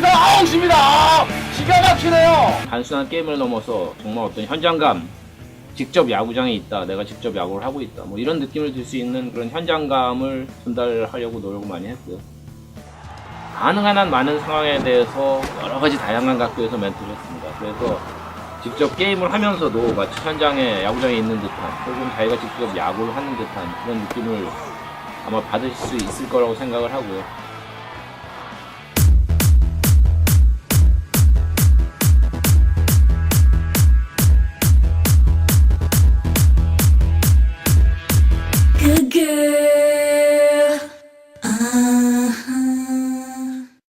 그래서 아웃입니다. 아, 기가 막히네요. 단순한 게임을 넘어서 정말 어떤 현장감, 직접 야구장에 있다, 내가 직접 야구를 하고 있다, 뭐 이런 느낌을 줄 수 있는 그런 현장감을 전달하려고 노력을 많이 했고요. 가능한 한 많은 상황에 대해서 여러 가지 다양한 각도에서 멘트를 했습니다. 그래서 직접 게임을 하면서도 마치 현장에 야구장에 있는 듯한 혹은 자기가 직접 야구를 하는 듯한 그런 느낌을 아마 받으실 수 있을 거라고 생각을 하고요.